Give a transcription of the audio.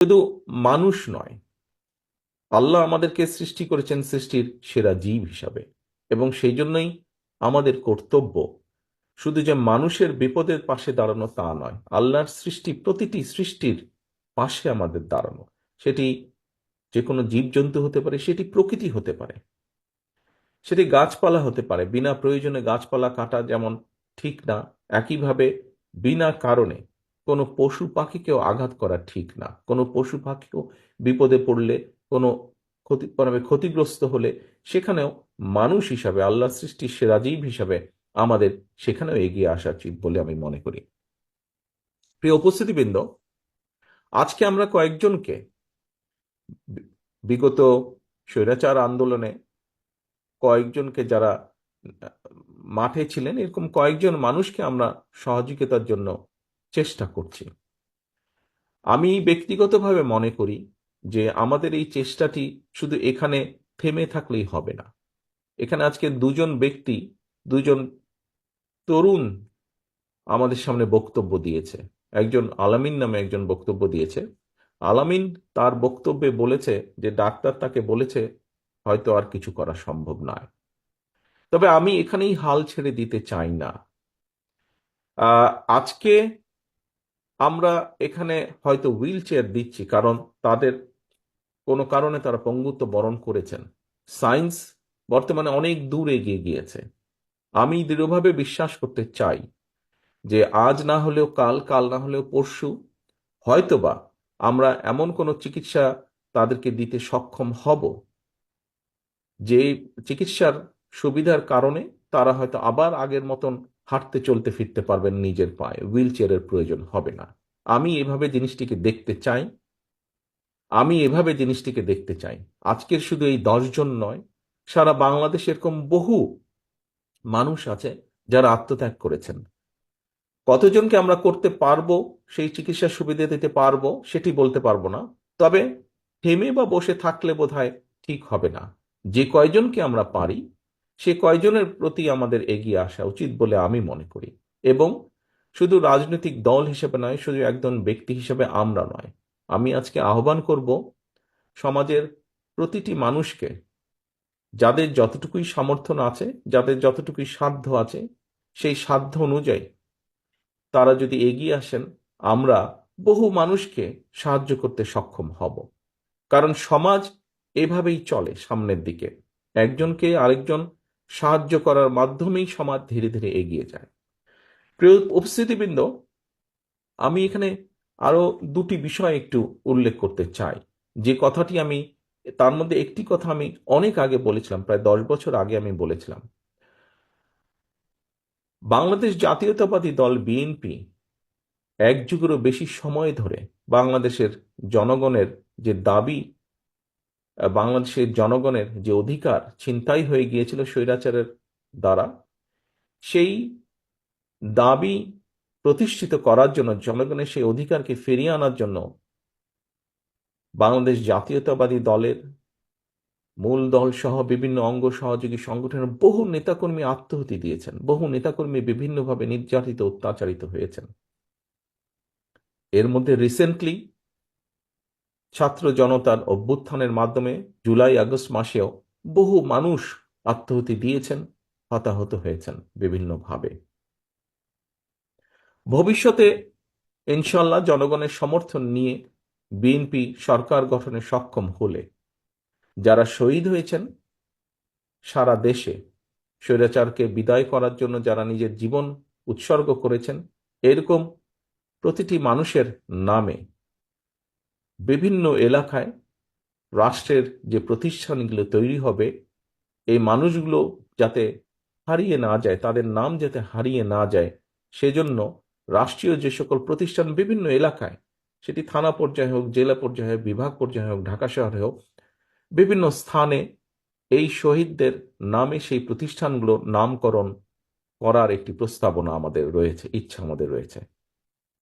শুধু মানুষ নয়, আল্লাহ আমাদেরকে সৃষ্টি করেছেন সৃষ্টির সেরা জীব হিসাবে এবং সেই জন্যই আমাদের কর্তব্য শুধু যে মানুষের বিপদের পাশে দাঁড়ানো তা নয়, আল্লাহর সৃষ্টি প্রতিটি সৃষ্টির পাশে আমাদের দাঁড়ানো। সেটি যে কোনো জীবজন্তু হতে পারে, সেটি প্রকৃতি হতে পারে, সেটি গাছপালা হতে পারে। বিনা প্রয়োজনে গাছপালা কাটা যেমন ঠিক না, একইভাবে বিনা কারণে কোনো পশু পাখিকেও আঘাত করা ঠিক না। কোনো পশু পাখিও বিপদে পড়লে, কোনো ক্ষতি মানে ক্ষতিগ্রস্ত হলে সেখানেও মানুষ হিসাবে আল্লাহ সৃষ্টির সেরা জীব হিসাবে আমাদের সেখানেও এগিয়ে আসা উচিত বলে আমি মনে করি। প্রিয় উপস্থিতিবৃন্দ, আজকে আমরা কয়েকজনকে বিগত স্বৈরাচার আন্দোলনে কয়েকজনকে যারা মাঠে ছিলেন, এরকম কয়েকজন মানুষকে আমরা সহযোগিতার জন্য চেষ্টা করছি। আমি ব্যক্তিগতভাবে মনে করি যে আমাদের এই চেষ্টাটি শুধু এখানে থেমে থাকলেই হবে না। এখানে আজকে দুজন ব্যক্তি, দুজন তরুণ আমাদের সামনে বক্তব্য দিয়েছে। একজন আলামিন নামে একজন বক্তব্য দিয়েছে। আলামিন তার বক্তব্যে বলেছে যে ডাক্তার তাকে বলেছে, হয়তো আর কিছু করা সম্ভব নয়। তবে আমি এখানেই হাল ছেড়ে দিতে চাই না। আজকে আমরা এখানে হয়তো হুইল চেয়ার দিচ্ছি, কারণ তাদের কোনো কারণে তারা পঙ্গুত্ব বরণ করেছেন। সায়েন্স বর্তমানে অনেক দূর এগিয়ে গিয়েছে। আমি দৃঢ়ভাবে বিশ্বাস করতে চাই যে আজ না হলেও কাল কাল না হলেও পরশু হয়তোবা আমরা এমন কোনো চিকিৎসা তাদেরকে দিতে সক্ষম হব যে চিকিৎসার সুবিধার কারণে তারা হয়তো আবার আগের মতন হাঁটতে চলতে ফিরতে পারবেন নিজের পায়ে। হুইল চেয়ারের প্রয়োজন হবে না। আমি এভাবে জিনিসটিকে দেখতে চাই। আমি এভাবে জিনিসটিকে দেখতে চাই। আজকের শুধু এই দশজন নয়, সারা বাংলাদেশ এরকম বহু মানুষ আছে যারা আত্মত্যাগ করেছেন। কতজনকে আমরা করতে পারব, সেই চিকিৎসা সুবিধা দিতে পারব, সেটি বলতে পারব না। তবে থেমে বা বসে থাকলে বোধহয় ঠিক হবে না। যে কয়জনকে আমরা পারি সে কয়জনের প্রতি আমাদের এগিয়ে আসা উচিত বলে আমি মনে করি। এবং শুধু রাজনৈতিক দল হিসেবে নয়, শুধু একজন ব্যক্তি হিসেবে আমরা নয়। আমি আজকে আহ্বান করব সমাজের প্রতিটি মানুষকে, যাদের যতটুকুই সমর্থন আছে, যাদের যতটুকুই সাধ্য আছে, সেই সাধ্য অনুযায়ী তারা যদি এগিয়ে আসেন, আমরা বহু মানুষকে সাহায্য করতে সক্ষম হব। কারণ সমাজ এভাবেই চলে সামনের দিকে। একজনকে আরেকজন সাহায্য করার মাধ্যমেই সমাজ ধীরে ধীরে এগিয়ে যায়। প্রিয় উপস্থিতিবৃন্দ, আমি এখানে আরও দুটি বিষয় একটু উল্লেখ করতে চাই। যে কথাটি আমি, তার মধ্যে একটি কথা আমি অনেক আগে বলেছিলাম, প্রায় দশ বছর আগে আমি বলেছিলাম। বাংলাদেশ জাতীয়তাবাদী দল বিএনপি এক যুগেরও বেশি সময় ধরে বাংলাদেশের জনগণের যে দাবি বাংলাদেশের জনগণের যে অধিকার ছিনতাই হয়ে গিয়েছিল স্বৈরাচারের দ্বারা, সেই দাবি প্রতিষ্ঠিত করার জন্য, জনগণের সেই অধিকারকে ফিরিয়ে আনার জন্য বাংলাদেশ জাতীয়তাবাদী দলের মূল দল সহ বিভিন্ন অঙ্গ সহযোগী সংগঠনের বহু নেতাকর্মী আত্মহতি দিয়েছেন। বহু নেতাকর্মী বিভিন্নভাবে নির্যাতিত, অত্যাচারিত হয়েছেন। এর মধ্যে রিসেন্টলি ছাত্র জনতার অভ্যুত্থানের মাধ্যমে জুলাই আগস্ট মাসেও বহু মানুষ আত্মহতি দিয়েছেন, হতাহত হয়েছেন বিভিন্নভাবে। ভবিষ্যতে ইনশাল্লাহ জনগণের সমর্থন নিয়ে বিএনপি সরকার গঠনে সক্ষম হলে যারা শহীদ হয়েছেন, সারা দেশে স্বৈরাচারকে বিদায় করার জন্য যারা নিজের জীবন উৎসর্গ করেছেন, এরকম প্রতিটি মানুষের নামে বিভিন্ন এলাকায় রাষ্ট্রের যে প্রতিষ্ঠানগুলো তৈরি হবে, এই মানুষগুলো যাতে হারিয়ে না যায়, তাদের নাম যাতে হারিয়ে না যায়, সেজন্য রাষ্ট্রীয় যে সকল প্রতিষ্ঠান বিভিন্ন এলাকায়, সেটি থানা পর্যায়ে হোক, জেলা পর্যায়ে হোক, বিভাগ পর্যায়ে হোক, ঢাকা শহরে হোক, বিভিন্ন স্থানে এই শহীদদের নামে সেই প্রতিষ্ঠানগুলো নামকরণ করার একটি প্রস্তাবনা আমাদের রয়েছে, ইচ্ছা আমাদের রয়েছে।